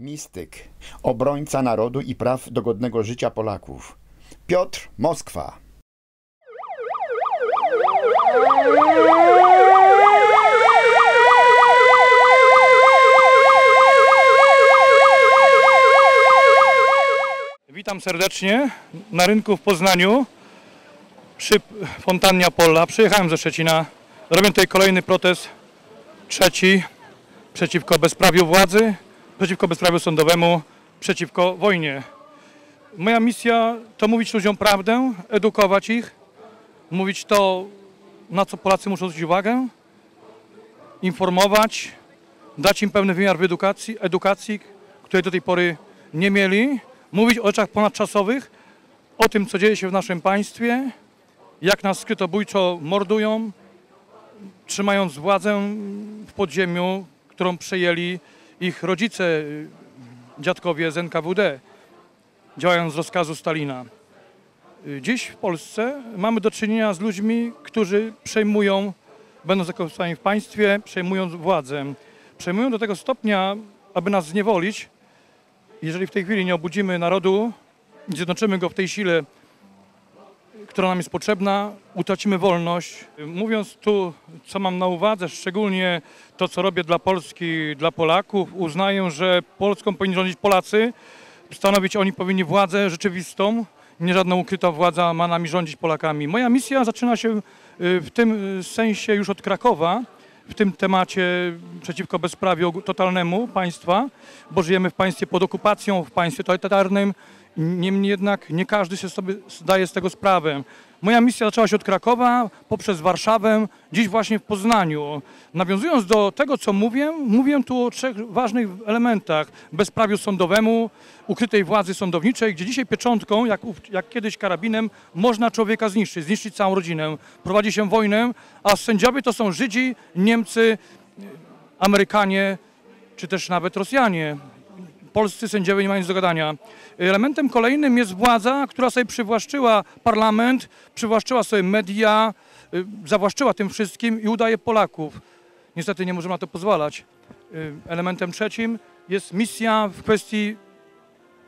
Mistyk, obrońca narodu i praw do godnego życia Polaków. Piotr Moskwa. Witam serdecznie na rynku w Poznaniu przy Fontannie Pola. Przyjechałem ze Szczecina. Robię tutaj kolejny protest, trzeci, przeciwko bezprawiu władzy, przeciwko bezprawiu sądowemu, przeciwko wojnie. Moja misja to mówić ludziom prawdę, edukować ich, mówić to, na co Polacy muszą zwrócić uwagę, informować, dać im pewny wymiar w edukacji, edukacji, której do tej pory nie mieli, mówić o rzeczach ponadczasowych, o tym, co dzieje się w naszym państwie, jak nas skrytobójczo mordują, trzymając władzę w podziemiu, którą przejęli ich rodzice, y, dziadkowie z NKWD, działając z rozkazu Stalina. Y, Dziś w Polsce mamy do czynienia z ludźmi, którzy przejmują, będąc zakończeni w państwie, przejmują władzę. Przejmują do tego stopnia, aby nas zniewolić. Jeżeli w tej chwili nie obudzimy narodu, zjednoczymy go w tej sile, która nam jest potrzebna, utracimy wolność. Mówiąc tu, co mam na uwadze, szczególnie to, co robię dla Polski, dla Polaków, uznaję, że Polską powinni rządzić Polacy, stanowić oni powinni władzę rzeczywistą, nie żadna ukryta władza ma nami rządzić Polakami. Moja misja zaczyna się y, w tym sensie już od Krakowa, w tym temacie przeciwko bezprawiu totalnemu państwa, bo żyjemy w państwie pod okupacją, w państwie totalitarnym. Niemniej jednak nie każdy się sobie zdaje z tego sprawę. Moja misja zaczęła się od Krakowa, poprzez Warszawę, dziś właśnie w Poznaniu. Nawiązując do tego, co mówię, mówię tu o trzech ważnych elementach. Bezprawiu sądowemu, ukrytej władzy sądowniczej, gdzie dzisiaj pieczątką, jak, jak kiedyś karabinem, można człowieka zniszczyć, zniszczyć całą rodzinę. Prowadzi się wojnę, a sędziowie to są Żydzi, Niemcy, Amerykanie, czy też nawet Rosjanie. Polscy sędziowie nie mają nic do gadania. Elementem kolejnym jest władza, która sobie przywłaszczyła parlament, przywłaszczyła sobie media, y, zawłaszczyła tym wszystkim i udaje Polaków. Niestety nie możemy na to pozwalać. Y, Elementem trzecim jest misja w kwestii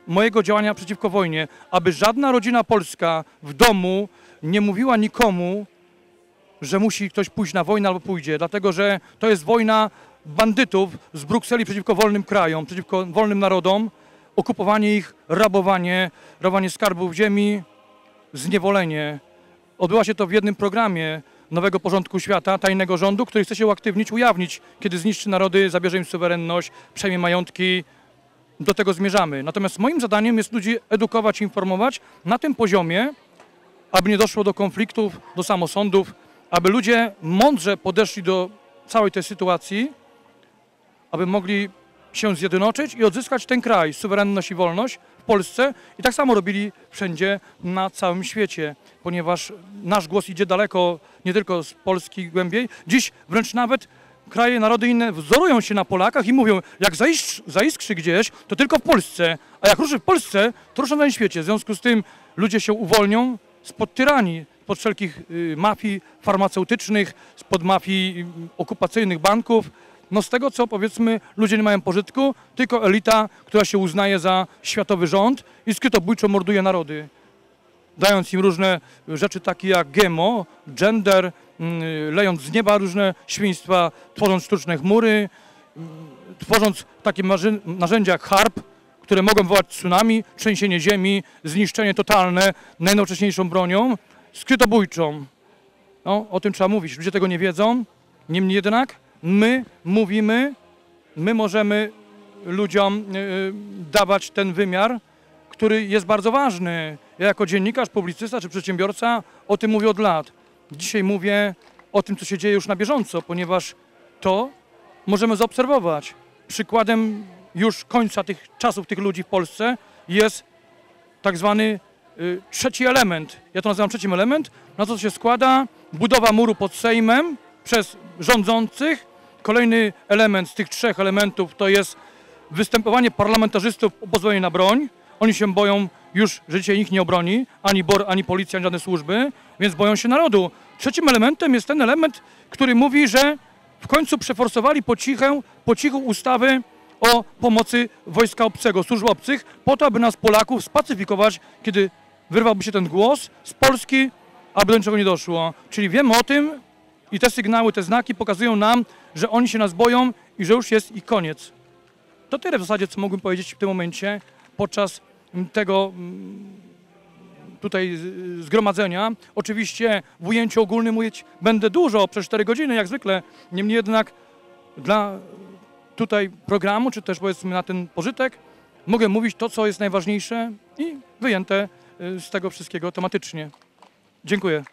mojego działania przeciwko wojnie, aby żadna rodzina polska w domu nie mówiła nikomu, że musi ktoś pójść na wojnę albo pójdzie, dlatego że to jest wojna bandytów z Brukseli przeciwko wolnym krajom, przeciwko wolnym narodom, okupowanie ich, rabowanie, rabowanie skarbów ziemi, zniewolenie. Odbyła się to w jednym programie nowego porządku świata, tajnego rządu, który chce się uaktywnić, ujawnić, kiedy zniszczy narody, zabierze im suwerenność, przejmie majątki. Do tego zmierzamy. Natomiast moim zadaniem jest ludzi edukować, informować na tym poziomie, aby nie doszło do konfliktów, do samosądów, aby ludzie mądrze podeszli do całej tej sytuacji, aby mogli się zjednoczyć i odzyskać ten kraj, suwerenność i wolność w Polsce i tak samo robili wszędzie na całym świecie, ponieważ nasz głos idzie daleko, nie tylko z Polski głębiej. Dziś wręcz nawet kraje, narody inne wzorują się na Polakach i mówią, jak zaisz- zaiskrzy gdzieś, to tylko w Polsce, a jak ruszy w Polsce, to ruszy na całym świecie. W związku z tym ludzie się uwolnią spod tyranii, spod wszelkich y, mafii farmaceutycznych, spod mafii y, okupacyjnych banków. No z tego, co powiedzmy ludzie nie mają pożytku, tylko elita, która się uznaje za światowy rząd i skrytobójczo morduje narody dając im różne rzeczy takie jak GMO, gender, mm, lejąc z nieba różne świństwa, tworząc sztuczne chmury, mm, tworząc takie narzędzia jak HARP, które mogą wywołać tsunami, trzęsienie ziemi, zniszczenie totalne najnowocześniejszą bronią, skrytobójczą. No, o tym trzeba mówić. Ludzie tego nie wiedzą. Niemniej jednak my mówimy, my możemy ludziom y, dawać ten wymiar, który jest bardzo ważny. Ja jako dziennikarz, publicysta czy przedsiębiorca o tym mówię od lat. Dzisiaj mówię o tym, co się dzieje już na bieżąco, ponieważ to możemy zaobserwować. Przykładem już końca tych czasów tych ludzi w Polsce jest tak zwany y, trzeci element. Ja to nazywam trzecim element. Na co się składa budowa muru pod Sejmem przez rządzących. Kolejny element z tych trzech elementów to jest występowanie parlamentarzystów o pozwolenie na broń. Oni się boją już, że dzisiaj nikt nie obroni, ani BOR, ani policja, ani żadne służby, więc boją się narodu. Trzecim elementem jest ten element, który mówi, że w końcu przeforsowali po, cichę, po cichu ustawy o pomocy wojska obcego, służb obcych, po to, aby nas Polaków spacyfikować, kiedy wyrwałby się ten głos z Polski, aby do niczego nie doszło. Czyli wiemy o tym i te sygnały, te znaki pokazują nam, że oni się nas boją i że już jest ich koniec. To tyle w zasadzie, co mógłbym powiedzieć w tym momencie podczas mm, tego mm, tutaj zgromadzenia. Oczywiście w ujęciu ogólnym mówić będę dużo, przez 4 godziny jak zwykle. Niemniej jednak dla tutaj programu, czy też powiedzmy na ten pożytek, mogę mówić to, co jest najważniejsze i wyjęte y, z tego wszystkiego tematycznie. Dziękuję.